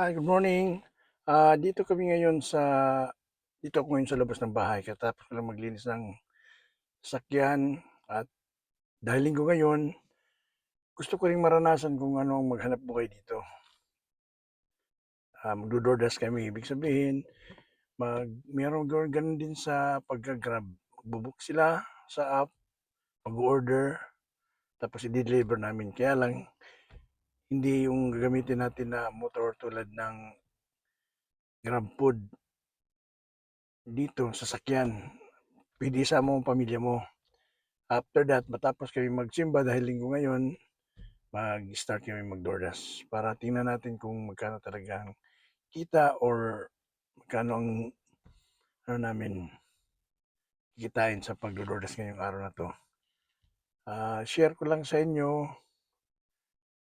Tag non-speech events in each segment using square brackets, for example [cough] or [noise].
Hi, good morning. Ah, dito kami ngayon sa dito ako ngayon sa labas ng bahay katapos ko lang maglinis ng sakyan at dahil linggo ngayon, gusto ko ring maranasan kung ano ang maghanap buhay dito. Ah, magdo-DoorDash kami, ibig sabihin, mag meron ganun din sa pagka-Grab. Magbo-book sila sa app, mag-order, tapos i-deliver namin. Kaya lang, hindi yung gagamitin natin na motor tulad ng GrabFood dito sa sakyan. Pwede isama mo pamilya mo. After that, matapos kami magsimba dahil linggo ngayon, mag-start kami mag-DoorDash para tingnan natin kung magkano talaga ang kita or magkano ang ano namin kikitain sa pag-DoorDash ngayong araw na to. Ah, share ko lang sa inyo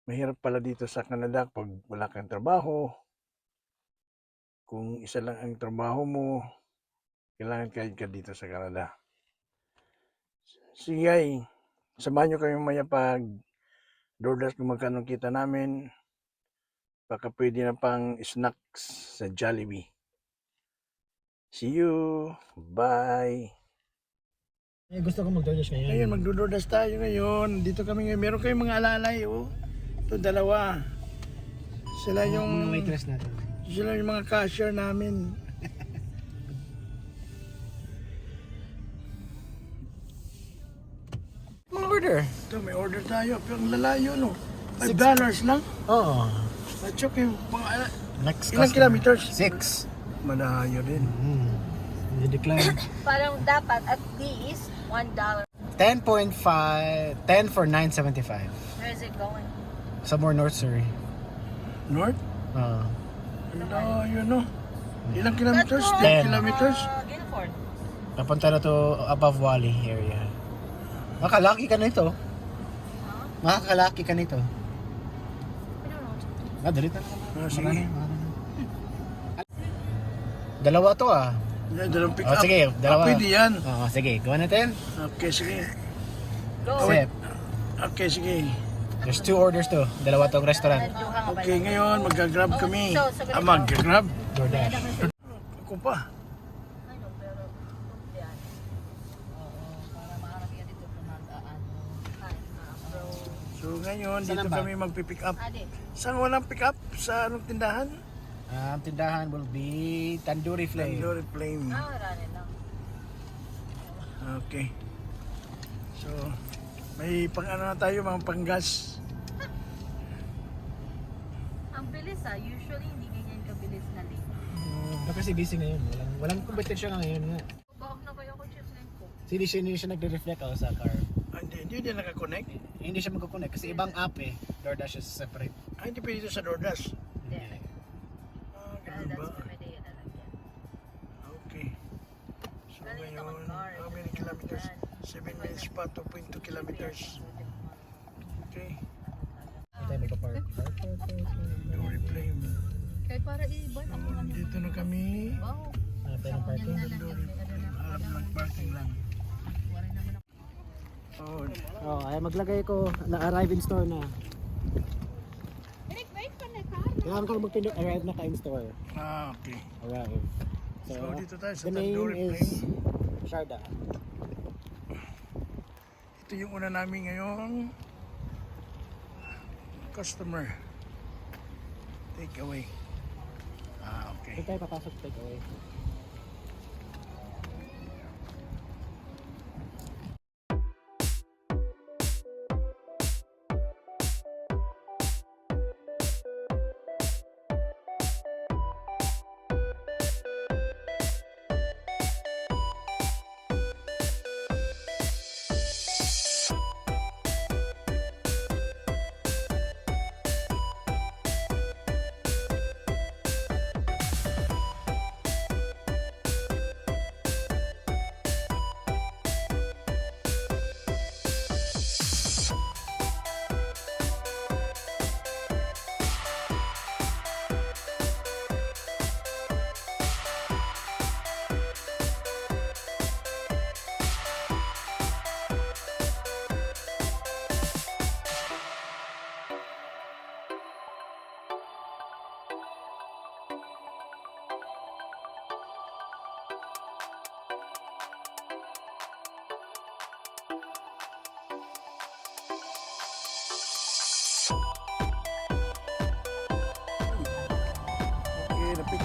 mahirap pala dito sa Canada pag wala kang trabaho. Kung isa lang ang trabaho mo, kailangan kahit ka dito sa Canada. Sige, ay, samahan nyo kami maya pag DoorDash kung magkano kita namin. Baka pwede na pang snacks sa Jollibee. See you. Bye. Eh, gusto ko mag-DoorDash ngayon. Ngayon, magdo-DoorDash tayo ngayon. Dito kami ngayon. Meron kayong mga alalay, oh. Ito, dalawa. Sila yung yung... waitress natin. Sila yung mga cashier namin. [laughs] Mga order. Ito, may order tayo. Pero ang lalayo, no? Five dollars lang. Oo. At yung mga... Next Ilang kilometers? Six. Malayo din. Hmm. Decline. [coughs] Parang dapat at least $1. 10.5, 10 for 9.75. Where is it going? Somewhere North Surrey. North? Oo. Ang layo, no? Ilang kilometers? That's 10 Ten. kilometers? Uh, Guilford. Papunta na to above Wally area. Makalaki ka nito. Makakalaki ka nito. Ah, dalit na. Ah, sige. Marami, marami. Dalawa to ah. Dalawang pick Oh, up. sige, dalawa. Ah, pwede yan. Oo, sige, gawa natin. Okay, sige. Go. Sip. Okay, sige. There's two orders to. Dalawa tong restaurant. Okay, ngayon, mag-grab kami. so, so Ah, mag-grab? DoorDash. Ako pa. Ah. So, ngayon, dito ba? kami mag-pick up. Adi, Saan walang pick up? Sa anong tindahan? Ang tindahan will be Tandoori Flame. Tandoori Flame. ah. Okay. So, may pang ano na tayo, mga panggas. Ang bilis ah, usually hindi ganyan kabilis na late. Uh, kasi busy ngayon. Walang, walang competition nga ngayon nga. Bahok na kayo ko chips lang ko. So, hindi siya, hindi siya nagre-reflect ako sa car. Ah, hindi, hindi din nakakonect. Eh, Hindi siya magkoconnect kasi ibang app eh. DoorDash is separate. Ah, hindi pwede ito sa DoorDash. Hindi. Ah, Ah, ganun that's ba? the medyo na lang yan. Okay. So, Galing ito ngayon, mag-car. how many kilometers? 7 minutes pa, 2.2 kilometers. Okay. Tayo magpa-park. Tandoori. Kaya para i-ban So, ang mga dito na kami. Wow. Hanap tayo ng parking. Tandoori ng parking lang. Ako. Oh, Oh, ay maglagay ko na-arrive in store na. Kailangan ko mag-arrive na ka in store. ah, okay. Arrive. So, So, dito tayo sa the name Tandoori is. Sharda. Ito yung una namin ngayong customer. Take away. Ah, okay. Ito tayo papasok take away.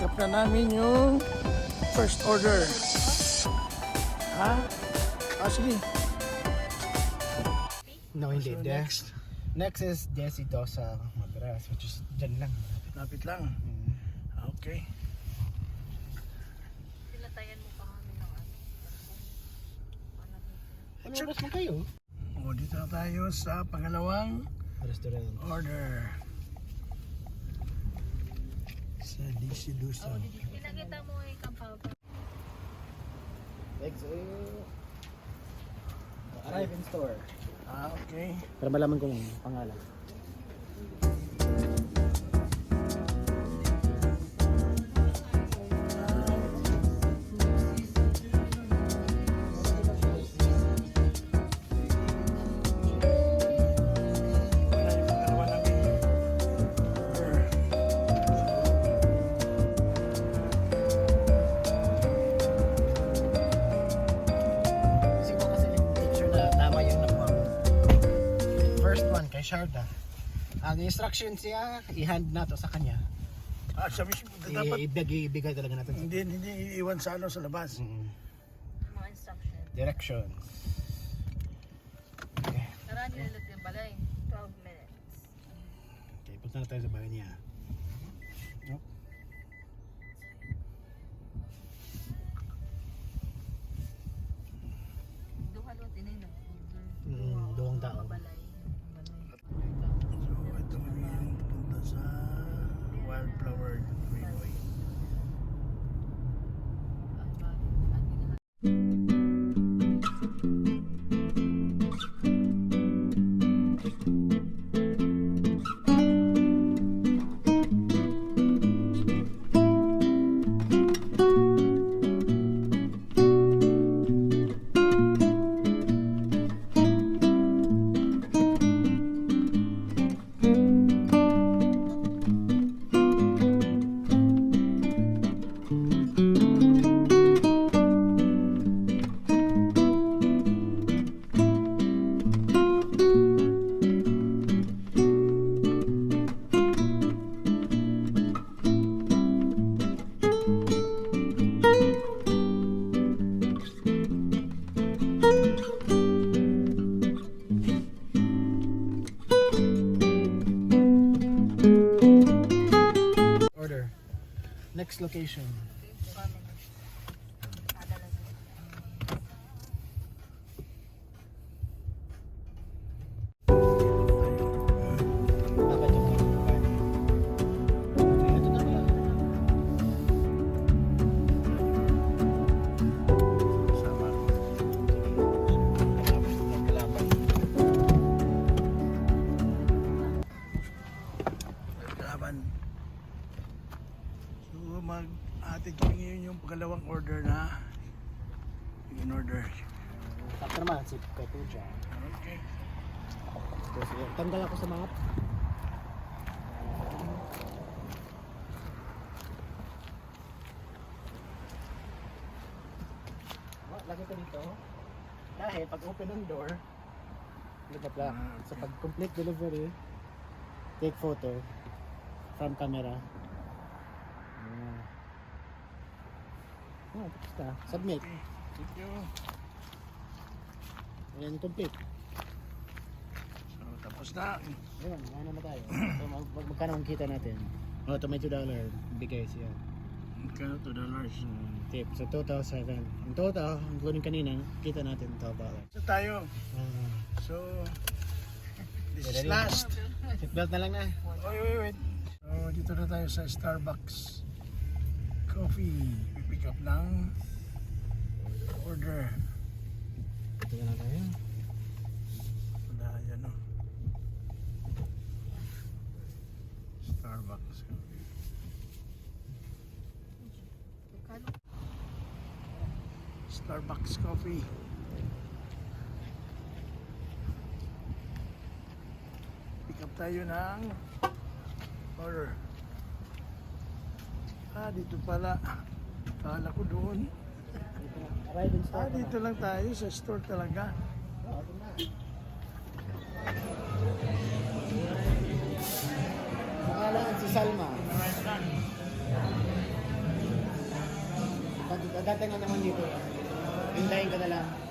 Pick up na namin yung first order. Ha? Ah, sige. No, hindi. So, next. Next is Desi Dosa Madras, which is dyan lang. Lapit lang. Mm. Okay. Sinatayan mo pa kami ng ano. Ano Ano oras mo kayo? O, dito na tayo sa pangalawang Restaurant. order. Sa DC Luzon. Pinakita mo eh kapaw. Next Arrive in store. Ah, okay. Para malaman kung pangalan. Sharda. Ang instructions niya, i-hand na to sa kanya. Ah, siya, dapat I- ibigay, ibigay talaga natin. sa- hindi, hindi iiwan sa ano sa labas. Mm. Mga instruction. Directions. Okay. Tara, nilalot yung balay. 12 minutes. okay, punta na tayo sa bahay niya. Next order. Sakto naman si Puja. Okay. So, sige. Tanggal ako sa map. Lagay ko dito. Dahil pag open ng door, look at that. Ah, So pag complete delivery, take photo from camera. Ah. Oh, tapos na. Submit. Okay. Thank you. Ayan, complete. So, tapos na. Ayun, ano na tayo. So, mag mag magkano ang kita natin? Oh, ito may $2 bigay siya. Magkano to dollars? Hmm, tip. So, 2,000. Ang total, ang kunin kanina, kita natin $12. So, tayo. Uh, So, this is last. seatbelt na lang na. Wait, wait, wait. So, dito na tayo sa Starbucks Coffee. Pipick up ng order. Ito na tayo. Wala yan, no? Starbucks. Starbucks Coffee. Pick up tayo ng order. Ah, dito pala. Kala ko doon. Arrival ah, store. Ah, dito lang tayo sa store talaga. Oo, na. Pangalan si Salma. Dating na naman dito. Hintayin ka na lang.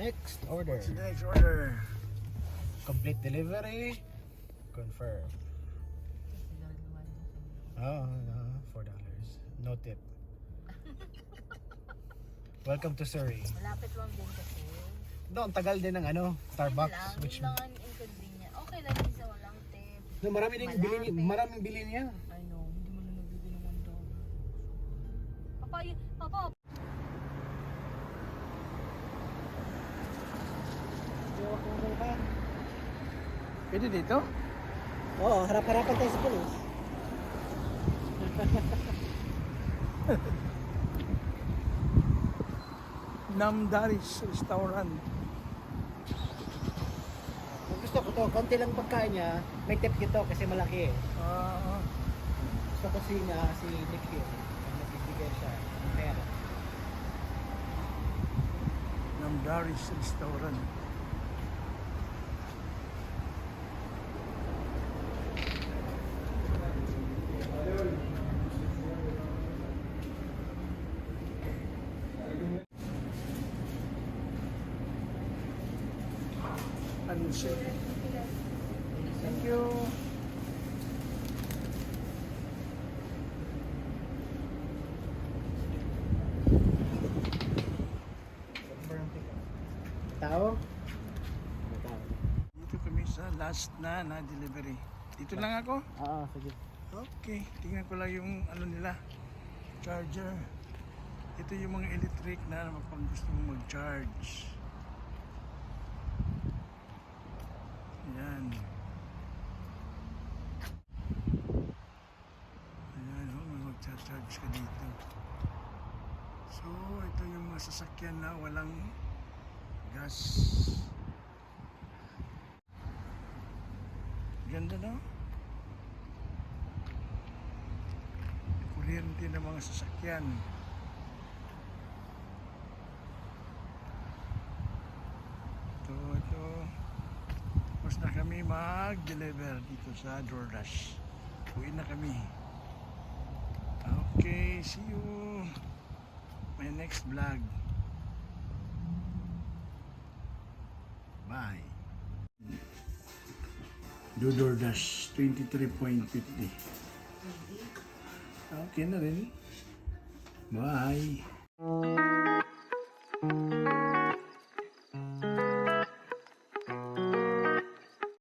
Next order. What's the next order? Complete delivery. Confirm. Oh, uh, four dollars. No tip. [laughs] Welcome to Surrey. Malapit lang din kasi. No, ang tagal din ng ano, Starbucks. Lang, Which, lang ang inconvenient. Okay lang din sa walang tip. no, marami din Malapit. bili, ni- maraming bili niya. I know, hindi mo na nagbibigay ng one dollar. Papa, Papa, Pwede dito? Oo, harap-harapan tayo sa pulis. [laughs] Namdaris Restaurant. Kung gusto ko to, konti lang pagkain niya, may tip dito kasi malaki eh. Ah, Gusto ko si, na, si Nick yun. Nagbibigay siya. ng Pera. Namdaris Restaurant. Pansit. Thank you. Tao? May tao. Dito kami sa last na na delivery. Dito lang ako. Oo, sige. Okay, tingnan ko lang yung ano nila. Charger. Ito yung mga electric na pag gusto mo mag-charge. Ayan. Ayan, oh, may mag-charge ka dito. So, ito yung mga sasakyan na walang gas. Ganda no? kuryente ng mga sasakyan. Ito, ito. Tapos na kami mag-deliver dito sa DoorDash. Uwi na kami. Okay, see you. My next vlog. Bye. Do DoorDash 23.50. Okay na rin. Bye.